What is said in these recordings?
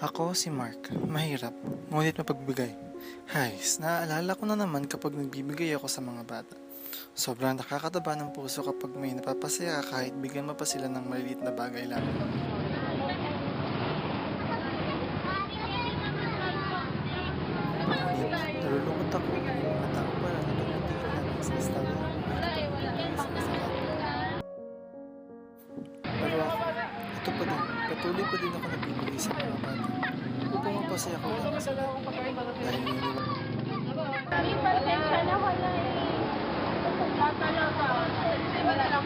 Ako si Mark. Mahirap, ngunit mapagbigay. Hays, naaalala ko na naman kapag nagbibigay ako sa mga bata. Sobrang nakakataba ng puso kapag may napapasaya ka kahit bigyan mo pa sila ng maliliit na bagay lang. Nalulungkot ako ng mga tao na pagdatingin namin sa listahan. Pero ito pa din, patuloy pa din ako nagbibigay sa mga bata. Upang mapasaya ko lang. Dahil yun Pasensya na wala eh. Tatalaga. Wala lang.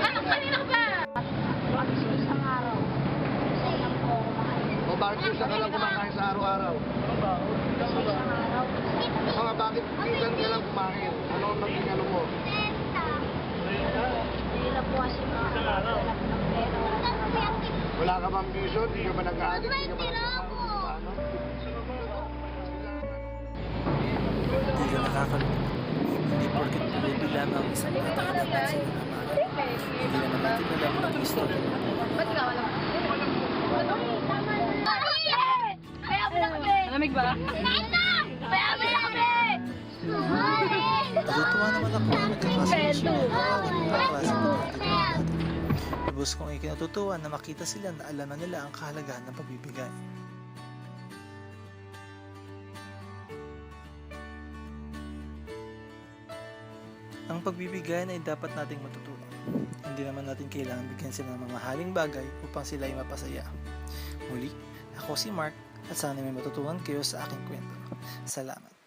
Anong kanina ba? Isang araw. Isang po. O bakit isa ka lang kumakain sa araw-araw? Isang araw. Mga bakit minsan ka lang kumain? Ano ang naging ano mo? Hindi na po kasi makakawala ng pera. Wala na trabaho. Wala ka bang vision? Hindi ka ba nag-aalit? Hindi ka ba nag-aalit? Ano? Hindi ka nakakalungkot. Hindi baby lamang ang isang bata ay dapat sa iyong amahan. Hindi naman natin alam ang istorya ng buhay. Ba't ka wala? Kaya mo na kami! Malamig ba? Kain na! Kaya mo na kami! Natutuwa naman ako na nagkakasya siya ng ng pagkakataon natin. Lubos kong ikinatutuwa na makita sila na alam na nila ang kahalagahan ng pagbibigay. Ang pagbibigay ay dapat nating matutunan. Hindi naman natin kailangan bigyan sila ng mga haling bagay upang sila ay mapasaya. Muli, ako si Mark at sana may matutunan kayo sa aking kwento. Salamat.